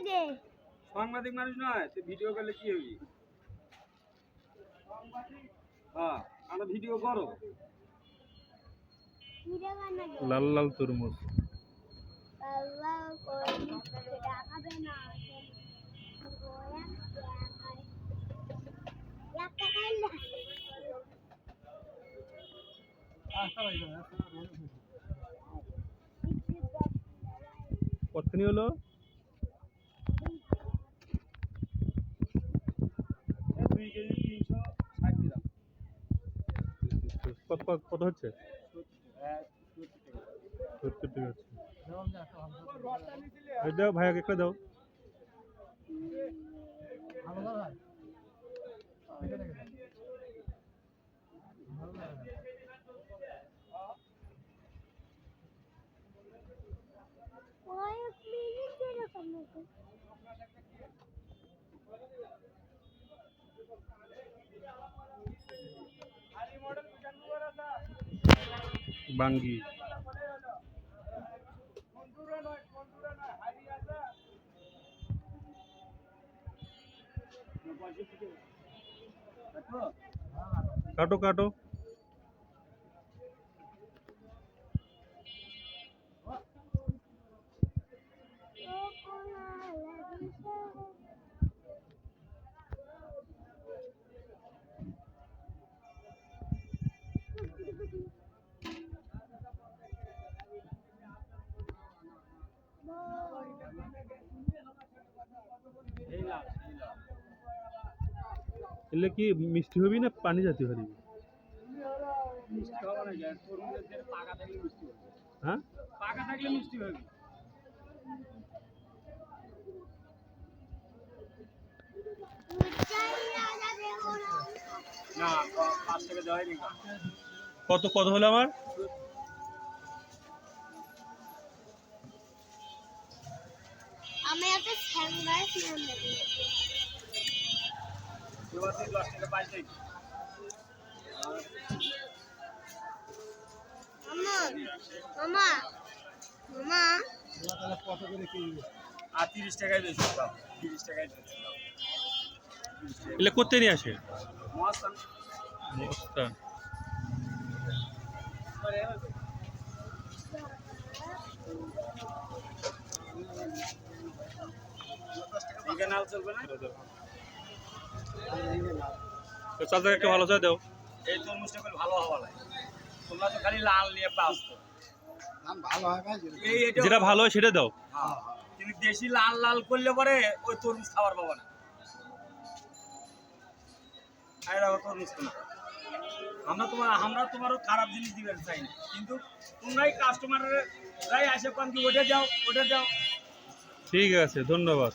নাগে সাংবাদিক মানুষ নয় তুই ভিডিও করলে কি হবি? হ্যাঁ আমরা ভিডিও করো। ভিডিও কার নাগে লাল লাল তরমুজ কতখানি হলো? কত কত- হচ্ছে? সত্তর টাকা। হচ্ছে দাও ভাইয়াকে একটা দাও। কয়েক বাঙ্গি। কাটো কাটো। এলে কি মিষ্টি হবি না পানি জাতীয় হবি? হ্যাঁ? পাকা থাকলে মিষ্টি হবে। কত কত হলো আমার? মামা আর তিরিশ টাকায় বেশি তিরিশ টাকায় বেশি এলে করতে নিয়ে আসে? মহাস্থান। মস্তা চলবে না? তো একটা ভালো দাও। এই তরমুজটা করে ভালো হওয়া লাগে। তোমরা তো খালি লাল নিয়ে পাস যেটা ভালো হয় সেটা দাও। হ্যাঁ, কিন্তু দেশি লাল লাল করলে পরে ওই তরমুজ খাবার পাবো না। তরমুজ আমরা তোমার আমরা তোমারও খারাপ জিনিস দিবেন চাই না। কিন্তু তোমরাই কাস্টমাররাই আসে পান কি ওটা দাও ওটা দাও। ঠিক আছে ধন্যবাদ।